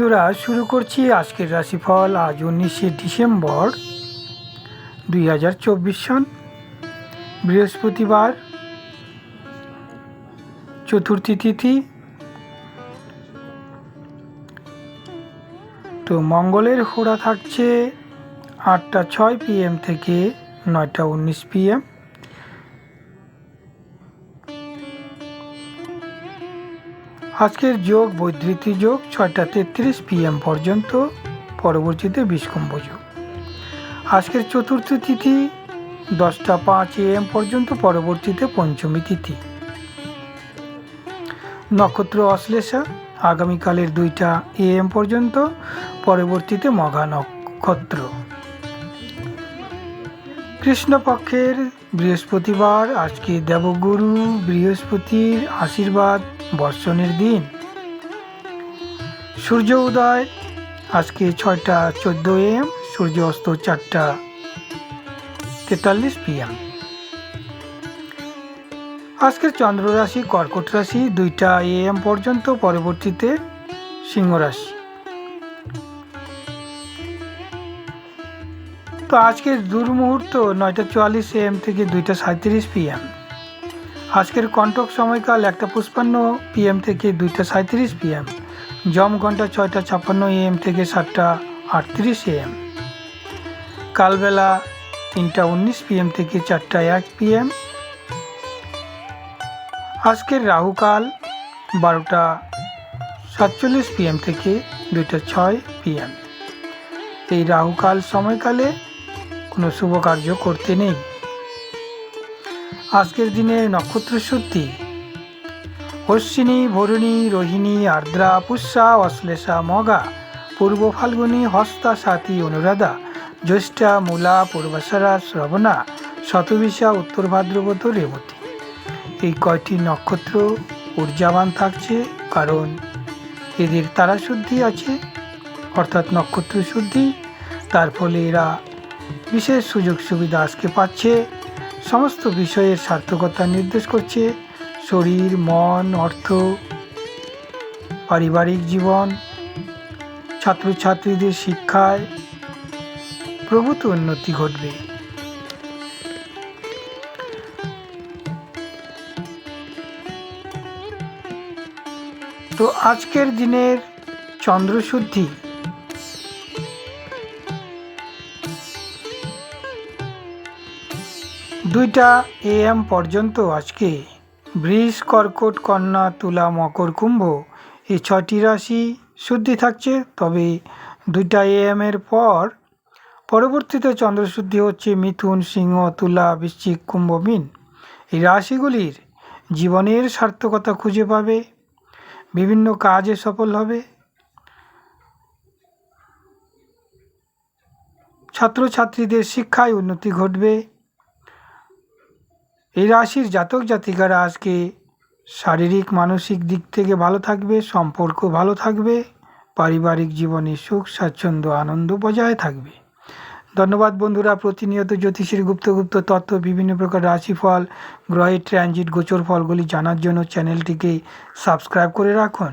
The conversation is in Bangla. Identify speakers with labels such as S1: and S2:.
S1: বন্ধুরা, শুরু করছি আজকের রাশিফল। আজ উনিশে ডিসেম্বর দুই হাজার চব্বিশ সন বৃহস্পতিবার চতুর্থী তিথি। তো মঙ্গলের হোড়া থাকছে আটটা ছয় পিএম থেকে নয়টা উনিশ পিএম আজকের যোগ বৈদ্যুতি যোগ ছয়টা তেত্রিশ পিএম পর্যন্ত, পরবর্তীতে বিষ্কম্ভ যোগ। আজকের চতুর্থ তিথি দশটা পাঁচ এএম পর্যন্ত, পরবর্তীতে পঞ্চমী তিথি। নক্ষত্র অশ্লেষা, আগামীকালের দুইটা এএম পর্যন্ত, পরবর্তীতে মঘা নক্ষত্র। কৃষ্ণপক্ষের বৃহস্পতিবার, আজকে দেবগুরু বৃহস্পতির আশীর্বাদ। বর্ষণের দিন। সূর্য উদয়, আজকে ছয়টা চোদ্দ এম, সূর্য অস্ত চারটা তেতাল্লিশ পিএম। আজকের চন্দ্র রাশি কর্কট রাশি, দুইটা এএম পর্যন্ত, পরবর্তীতে সিংহ রাশি। তো আজকের দুর্মুহূর্ত নয়টা চুয়াল্লিশ এম থেকে দুইটা সাঁত্রিশ পিএম। আজকের কন্টক সময়কাল একটা পুষ্পান্ন পিএম থেকে দুইটা সাঁত্রিশ পিএম জম ঘণ্টা ছয়টা ছাপ্পান্ন এম থেকে সাতটা আটত্রিশ এম কালবেলা তিনটা উনিশ পিএম থেকে চারটা এক পিএম আজকের রাহুকাল বারোটা সাতচল্লিশ পিএম থেকে দুইটা ছয় পিএম এই রাহুকাল সময়কালে কোনো শুভ কার্য করতে নেই। আজকের দিনে নক্ষত্র শুদ্ধি অশ্বিনী ভরুণী রোহিণী, আর্দ্রা, পুষ্যা, অশ্লেষা, মগা, পূর্ব ফাল্গুনী, হস্তা সাথী অনুরাধা, জ্যৈষ্ঠা, মূলা, পূর্বাশারা, শ্রবণা, শতবিশা, উত্তর ভাদ্রবত রেবতী। এই কয়টি নক্ষত্র ঊর্জাবান থাকছে কারণ এদের তারা শুদ্ধি আছে। অর্থাৎ নক্ষত্র শুদ্ধি। তার ফলে এরা বিশেষ সুযোগ সুবিধা আজকে পাচ্ছে। সমস্ত বিষয়ের সার্থকতা নির্দেশ করছে শরীর, মন, অর্থ, পারিবারিক জীবন, ছাত্রছাত্রীদের শিক্ষায় প্রভূত উন্নতি ঘটবে। তো আজকের দিনের চন্দ্রশুদ্ধি দুইটা এএম পর্যন্ত আজকে। বৃষ, কর্কট, কন্যা, তুলা, মকর, কুম্ভ এই ছটি রাশি শুদ্ধি থাকছে। তবে দুইটা এএম এর পর পরবর্তীতে চন্দ্রশুদ্ধি হচ্ছে মিথুন, সিংহ, তুলা, বৃশ্চিক, কুম্ভ, মিন। এই রাশিগুলির জীবনের সার্থকতা খুঁজে পাবে, বিভিন্ন কাজে সফল হবে। ছাত্রছাত্রীদের শিক্ষায় উন্নতি ঘটবে। এই রাশির জাতক জাতিকারা আজকে শারীরিক, মানসিক দিক থেকে ভালো থাকবে, সম্পর্ক ভালো থাকবে, পারিবারিক জীবনে সুখ, স্বাচ্ছন্দ্য, আনন্দ বজায় থাকবে। ধন্যবাদ বন্ধুরা, প্রতিনিয়ত জ্যোতিষীর গুপ্ত গুপ্ত তথ্য বিভিন্ন প্রকার রাশিফল গ্রহের ট্রানজিট গোচর ফলগুলি জানার জন্য চ্যানেলটিকে সাবস্ক্রাইব করে রাখুন।